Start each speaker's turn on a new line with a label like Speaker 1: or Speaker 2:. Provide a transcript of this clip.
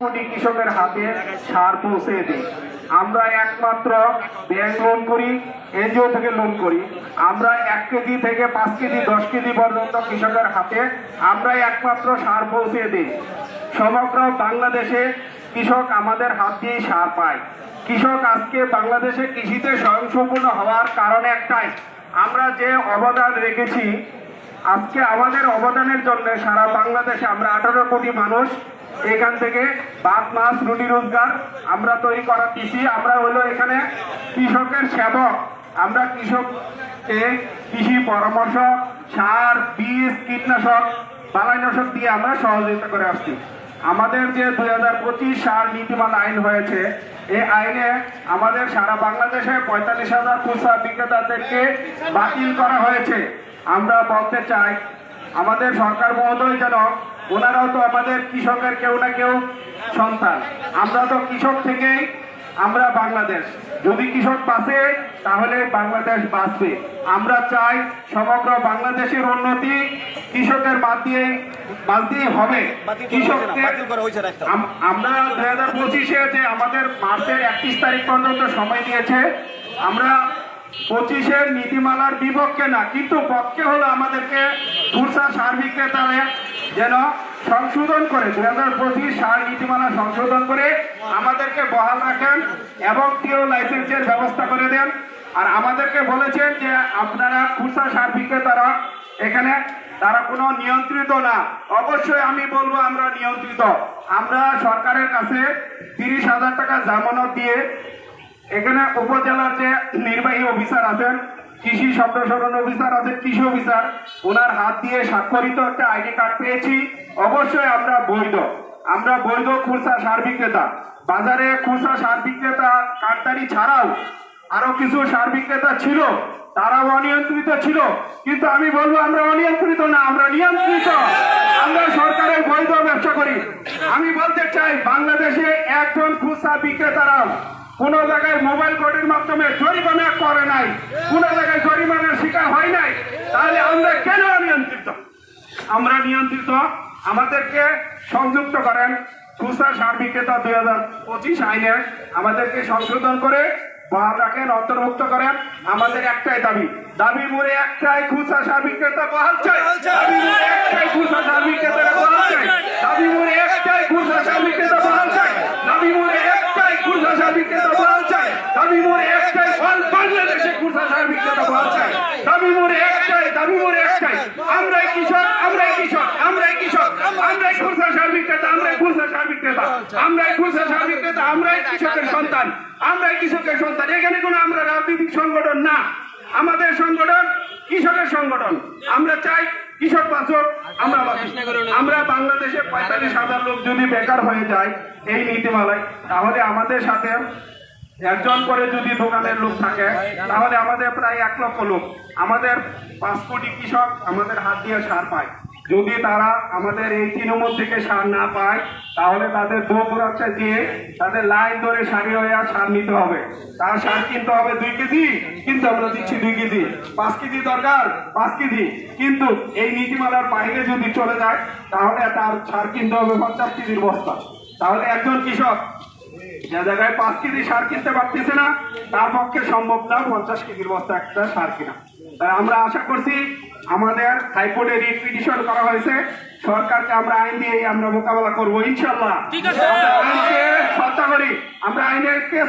Speaker 1: কোটি কৃষকের হাতে সার পৌঁছে দিই আমরা একমাত্র ব্যাংক লোন করি এনজিও থেকে লোন করি। আমরা এক কেজি থেকে পাঁচ কেজি, দশ কেজি পর্যন্ত কৃষকের হাতে আমরা একমাত্র সার পৌঁছে দিই সমগ্র বাংলাদেশে কৃষক আমাদের হাত দিয়ে সার পায়। কৃষক আজকে বাংলাদেশে কৃষিতে স্বয়ংসম্পূর্ণ হওয়ার কারণ একটাই। আমরা যে অবদান রেখেছি, আজকে আমাদের অবদানের জন্য সারা বাংলাদেশে আমরা আঠারো কোটি মানুষ এখান থেকে ভাত মাছ রুটি রোজগার, আমরা তৈরি করা কৃষি, আমরা হলো এখানে কৃষকের সেবক। আমরা কৃষককে কৃষি পরামর্শ, সার, বীজ, কীটনাশক, বালাইনাশক দিয়ে আমরা সহযোগিতা করে আসছি। আমাদের যে দুই হাজার পঁচিশ সার নীতিমালা আইন হয়েছে, এই আইনে আমাদের সারা বাংলাদেশে পঁয়তাল্লিশ হাজার খুচরা বিক্রেতাদেরকে বাতিল করা হয়েছে। আমরা বলতে চাই আমাদের সরকার মহোদয় যেন ওনারাও তো আমাদের কৃষকের কেউ না কেউ সন্তান। আমরা তো কৃষক থেকেই আমরা বাংলাদেশ। যদি কৃষক বাঁচে তাহলে বাংলাদেশ বাঁচবে। আমরা চাই সমগ্র বাংলাদেশের উন্নতি কৃষকের বাদ দিয়ে বাদ দিয়ে হবে। কৃষককে আমরা দুই হাজার পঁচিশে যে আমাদের মার্চের একত্রিশ তারিখ পর্যন্ত সময় দিয়েছে আমরা পঁচিশের নীতিমালার বিপক্ষে না, কিন্তু পক্ষে হলো আমাদেরকে খুরসা সার বিক্রেতারা যেন সংশোধন করে, দুই হাজার পঁচিশ সার নীতিমালা সংশোধন করে আমাদেরকে বহাল রাখেন এবং কেউ লাইসেন্সের ব্যবস্থা করে দেন। আর আমাদেরকে বলেছেন যে আপনারা খুরসা সার বিক্রেতারা এখানে, তারা কোনো নিয়ন্ত্রিত না। অবশ্যই আমি বলব আমরা নিয়ন্ত্রিত। আমরা সরকারের কাছে তিরিশ হাজার টাকা জামানত দিয়ে এখানে উপজেলার যে নির্বাহী অফিসার আছেন, কৃষি সম্প্রসারণ অফিসার আছেন, কৃষি অফিসার। ওনার হাত দিয়ে স্বাক্ষরিত একটা আইডি কার্ড পেয়েছি। অবশ্যই আমরা বৈধ। আমরা বৈধ খুচরা সার বিক্রেতা। বাজারে খুচরা সার বিক্রেতা কার্ডদারি ছাড়াও আরও কিছু সার বিক্রেতা ছিল, তারাও অনিয়ন্ত্রিত ছিল। কিন্তু আমি বলব, আমরা অনিয়ন্ত্রিত না, আমরা নিয়ন্ত্রিত। আমরা সরকারের বৈধ ব্যবসা করি। আমি বলতে চাই, বাংলাদেশে একজন খুচরা বিক্রেতারাও কোন জায়গায় মোবাইল কোর্টের মাধ্যমে জরিমানা করে নাই, কোন জায়গায় জরিমানার শিকার হয় নাই, তাহলে আমরা কেন অনিয়ন্ত্রিত? আমরা নিয়ন্ত্রিত আমাদেরকে সংযুক্ত করেন খুচরা সার বিক্রেতা দুই হাজার পঁচিশ আইনে, আমাদেরকে সংশোধন করে বহাল রাখেন অন্তর্ভুক্ত করেন। আমাদের একটাই দাবি দাবি মোড়ে একটাই খুচরা সার বিক্রেতা বহাল চাই দাবি মোড়ে একটাই খুচরা সার বিক্রেতা বহাল চাই দাবি মোড়ে একটাই খুচরা সার বিক্রেতা বহাল চাই দাবি মোড়ে একটাই খুচরা সার বিক্রেতা বহাল চাই মোড়ে একটাই বিক্রেতা বহাল চাই মোড়ে একটাই মোড়ে একটাই। আমরাই কৃষক আমরাই কৃষক আমরাই কৃষক। আমরাই বিক্রেতা আমরাই বিক্রেতা আমরাই বিক্রেতা আমরাই কৃষকের সন্তান। আমরাই কৃষকের সন্তান। এখানে কোনো আমরা রাজনৈতিক সংগঠন না। আমাদের সংগঠন কৃষকের সংগঠন। আমরা চাই কৃষক বাঁচক আমরা বাঁচি। আমরা বাংলাদেশে পঁয়তাল্লিশ হাজার লোক যদি বেকার হয়ে যায় এই নীতিমালায় তাহলে আমাদের সাথে একজন করে যদি দোকানের লোক থাকে তাহলে আমাদের প্রায় এক লক্ষ লোক। আমাদের পাঁচ কোটি কৃষক আমাদের হাত দিয়ে সার পায়। যদি তারা আমাদের এই তৃণমূল থেকে সার না পায়, তাহলে তাদের দোপুরাচ্ছে দিয়ে তাদের লাইন ধরে সারি হয়ে আর সার নিতে হবে। তার সার কিনতে হবে দুই কেজি, কিন্তু আমরা দিচ্ছি দুই কেজি। পাঁচ কেজি দরকার, পাঁচ কেজি। কিন্তু এই নীতিমালার বাইরে যদি চলে যায়, তাহলে তার সার কিনতে হবে পঞ্চাশ কেজির বস্তা। তাহলে একজন কৃষক যে জায়গায় পাঁচ কেজি সার কিনতে পারতেছে না, তার পক্ষে সম্ভব না পঞ্চাশ কেজির বস্তা একটা সার কিনা। আমরা আশা করছি আমাদের হাইকোর্টে রিট পিটিশন করা হয়েছে। সরকারকে আমরা আইন দিয়ে আমরা মোকাবেলা করব ইনশাল্লাহ। আমরা আইনকে আমরা আইনকে